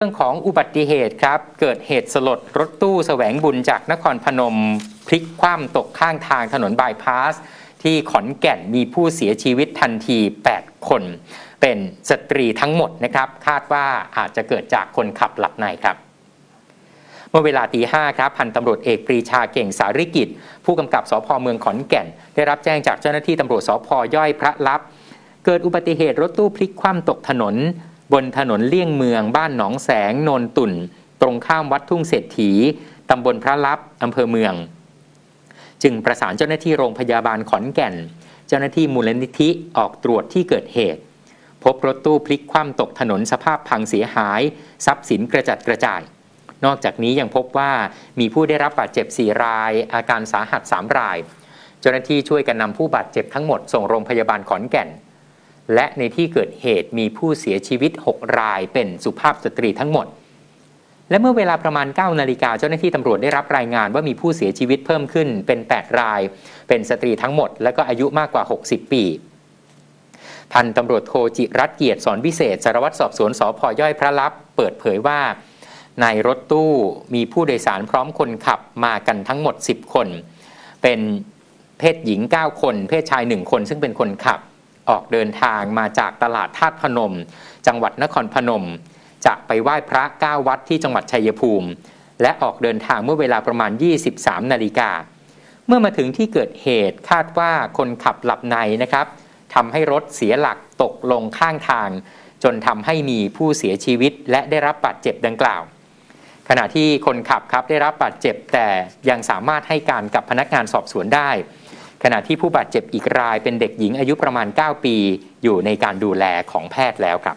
เรื่องของอุบัติเหตุครับ เกิดเหตุสลดรถตู้แสวงบุญจากนครพนม พลิกคว่ำตกข้างทางถนนบายพาส ที่ขอนแก่นมีผู้เสียชีวิตทันที 8 คน เป็นสตรีทั้งหมดนะครับ คาดว่าอาจจะเกิดจากคนขับหลับในครับเมื่อเวลาตีห้าครับพันตำรวจเอกปรีชาเก่งสาริกิจ ผู้กำกับสพเมืองขอนแก่น ได้รับแจ้งจากเจ้าหน้าที่ตำรวจสพย่อยพระลับเกิดอุบัติเหตุรถตู้พลิกคว่ำตกถนน บนถนนเลี่ยงเมือง บ้านหนองแสงโนนตุ่น ตรงข้ามวัดทุ่งเศรษฐีตำบลพระลับอำเภอเมือง จึงประสานเจ้าหน้าที่โรงพยาบาลขอนแก่น เจ้าหน้าที่มูลนิธิออกตรวจที่เกิดเหตุ พบรถตู้พลิกคว่ำตกถนนสภาพพังเสียหาย ทรัพย์สินกระจัดกระจาย นอกจากนี้ยังพบว่ามีผู้ได้รับบาดเจ็บ 4 ราย อาการสาหัส 3 ราย เจ้าหน้าที่ช่วยกันนำผู้บาดเจ็บทั้งหมดส่งโรงพยาบาลขอนแก่น และในที่เกิดเหตุมีผู้เสียชีวิต 6 รายเป็นสุภาพสตรีทั้งหมด และเมื่อเวลาประมาณ 9 นาฬิกาเจ้าหน้าที่ตำรวจได้รับรายงานว่ามีผู้เสียชีวิตเพิ่มขึ้นเป็น 8 ราย เป็นสตรีทั้งหมด และก็อายุมากกว่า 60 ปีพันตำรวจโทจิรัตเกียรติสอนวิเศษสารวัตรสอบสวนสพย่อยพระลับ เปิดเผยว่า ในรถตู้มีผู้โดยสารพร้อมคนขับมากันทั้งหมด 10 คน เป็นเพศหญิง 9 คน เพศชาย 1 คนซึ่งเป็นคนขับ ออกเดินทางมาจากตลาดธาตุพนม จังหวัดนครพนม จะไปไหว้พระ9วัดที่จังหวัดชัยภูมิ และออกเดินทางเมื่อเวลาประมาณ 23 นาฬิกา เมื่อมาถึงที่เกิดเหตุคาดว่าคนขับหลับในนะครับทำให้รถเสียหลักตกลงข้างทาง จนทำให้มีผู้เสียชีวิตและได้รับบาดเจ็บดังกล่าว ขณะที่คนขับครับได้รับบาดเจ็บแต่ยังสามารถให้การกับพนักงานสอบสวนได้ ขณะที่ผู้บาดเจ็บอีกรายเป็นเด็กหญิงอายุประมาณ 9 ปี อยู่ในการดูแลของแพทย์แล้วครับ